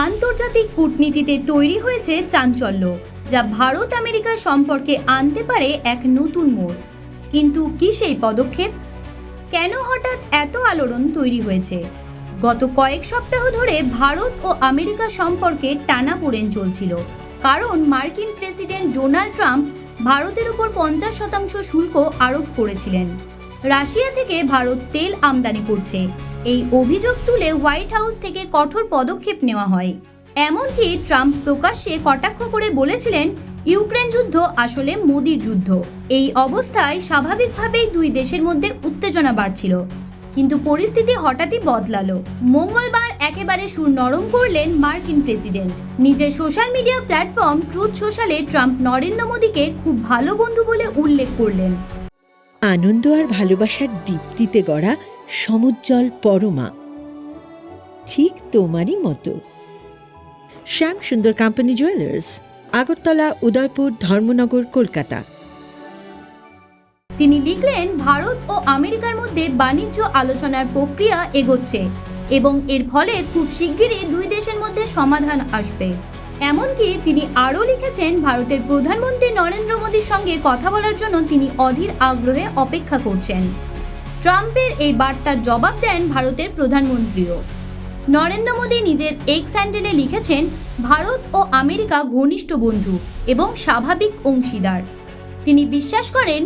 আন্তর্জাতিক কূটনীতিতে তৈরি হয়েছে চাঞ্চল্য, যা ভারত আমেরিকার সম্পর্কে আনতে পারে এক নতুন মোড়। কিন্তু কি সেই পদক্ষেপ? কেন হঠাৎ এত আলোড়ন তৈরি হয়েছে? গত কয়েক সপ্তাহ ধরে ভারত ও আমেরিকা সম্পর্কে টানাপোড়েন চলছিল, কারণ মার্কিন প্রেসিডেন্ট ডোনাল্ড ট্রাম্প ভারতের উপর পঞ্চাশ শতাংশ শুল্ক আরোপ করেছিলেন। রাশিয়া থেকে ভারত তেল আমদানি করছে। এই অভিযোগ তুলে হোয়াইট হাউস থেকে কঠোর পদক্ষেপ নেওয়া হয়। এমনকি ট্রাম্প প্রকাশ্যে কটাক্ষ করে বলেছিলেন, ইউক্রেন যুদ্ধ আসলে মোদির যুদ্ধ। এই অবস্থায় স্বাভাবিকভাবেই দুই দেশের মধ্যে উত্তেজনা বাড়ছিল। কিন্তু পরিস্থিতি হঠাৎই বদলালো। মঙ্গলবার একেবারে সুর নরম করলেন মার্কিন প্রেসিডেন্ট। নিজের সোশ্যাল মিডিয়া প্ল্যাটফর্ম ট্রুথ সোশ্যালে ট্রাম্প নরেন্দ্র মোদীকে খুব ভালো বন্ধু বলে উল্লেখ করলেন। আনন্দ আর ভালোবাসার দীপ্তিতে গড়া সমুজ্জ্বল পরমা। ঠিক তোমারই মতো। Shyam Sundar company jewellers Agartala, Udaipur, Dharmanagar, Kolkata. তিনি লিখলেন, ভারত ও আমেরিকার মধ্যে বাণিজ্য আলোচনার প্রক্রিয়া এগোচ্ছে এবং এর ফলে খুব শিগগিরই দুই দেশের মধ্যে সমাধান আসবে। এমনকি তিনি আরও লিখেছেন, ভারতের প্রধানমন্ত্রী নরেন্দ্র মোদীর সঙ্গে কথা বলার জন্য তিনি অধীর আগ্রহে অপেক্ষা করছেন। ট্রাম্পের এই বার্তার জবাব দেন ভারতের প্রধানমন্ত্রীও। নরেন্দ্র মোদী নিজের এক্স হ্যান্ডেলে লিখেছেন, ভারত ও আমেরিকা ঘনিষ্ঠ বন্ধু এবং স্বাভাবিক অংশীদার। তিনি বিশ্বাস করেন,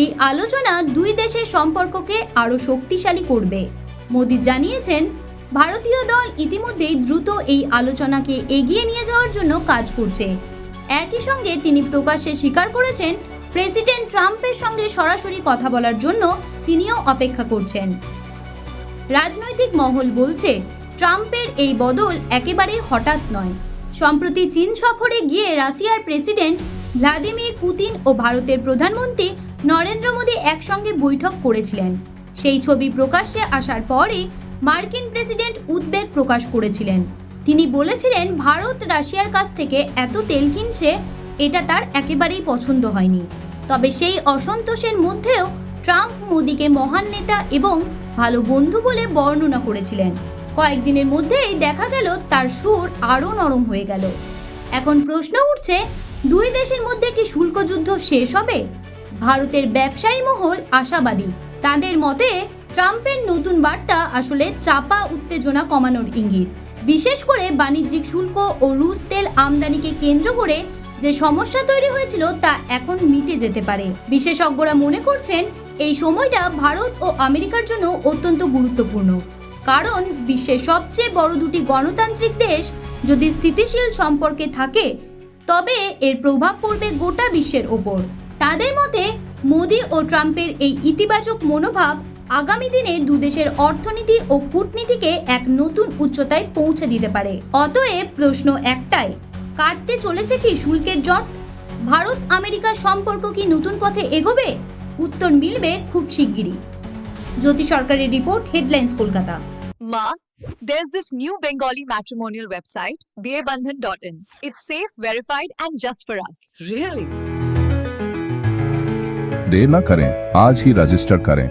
এই আলোচনা দুই দেশের সম্পর্ককে আরও শক্তিশালী করবে। মোদী জানিয়েছেন ভারতীয় দল ইতিমধ্যেই দ্রুত এই আলোচনাকে এগিয়ে নিয়ে যাওয়ার জন্য কাজ করছে। একই সঙ্গে তিনি প্রকাশ্যে স্বীকার করেছেন, প্রেসিডেন্ট ট্রাম্পের সঙ্গে সরাসরি কথা বলার জন্য তিনিও অপেক্ষা করছেন। রাজনৈতিক মহল বলছে, ট্রাম্পের এই বদল একেবারে হঠাৎ নয়। সম্প্রতি চীন সফরে গিয়ে রাশিয়ার প্রেসিডেন্ট ভ্লাদিমির পুতিন ও ভারতের প্রধানমন্ত্রী নরেন্দ্র মোদী একসঙ্গে বৈঠক করেছিলেন। সেই ছবি প্রকাশ্যে আসার পরই মার্কিন প্রেসিডেন্ট উদ্বেগ প্রকাশ করেছিলেন। তিনি বলেছিলেন, ভারত রাশিয়ার কাছ থেকে এত তেল কিনছে, এটা তার একেবারেই পছন্দ হয়নি। তবে সেই অসন্তোষের মধ্যেও ট্রাম্প মোদীকে মহান নেতা এবং ভালো বন্ধু বলে বর্ণনা করেছিলেন। কয়েকদিনের মধ্যেই দেখা গেল, তার সুর আরও নরম হয়ে গেল। এখন প্রশ্ন উঠছে, দুই দেশের মধ্যে কি শুল্ক যুদ্ধ শেষ হবে? ভারতের ব্যবসায়ী মহল আশাবাদী। তাদের মতে ট্রাম্পের নতুন বার্তা আসলে চাপা উত্তেজনা কমানোর ইঙ্গিত। বিশেষ করে বাণিজ্যিক শুল্ক ও রুশ তেল আমদানিকে কেন্দ্র করে যে সমস্যা তৈরি হয়েছিল তা এখন মিটে যেতে পারে। বিশেষজ্ঞরা মনে করছেন, এই সময়টা ভারত ও আমেরিকার জন্য অত্যন্ত গুরুত্বপূর্ণ। কারণ বিশ্বের সবচেয়ে বড় দুটি গণতান্ত্রিক দেশ যদি স্থিতিশীল সম্পর্কে থাকে, তবে এর প্রভাব পড়বে গোটা বিশ্বের ওপর। তাদের মতে, মোদি ও ট্রাম্পের এই ইতিবাচক মনোভাব আগামী দিনে দুদেশের অর্থনীতি ও কূটনীতিকে এক নতুন উচ্চতায় পৌঁছে দিতে পারে অতএব প্রশ্ন একটাই কাটতে চলেছে কি শুল্কের জট ভারত আমেরিকার সম্পর্ক কি নতুন পথে এগোবে উত্তর মিলবে খুব শিগগিরই জ্যোতি সরকারের report headlines Kolkata Ma, there's this new Bengali matrimonial website, bearbandhan.in. It's safe, verified, and just for us. Really? देर न करें आज ही रजिस्टर करें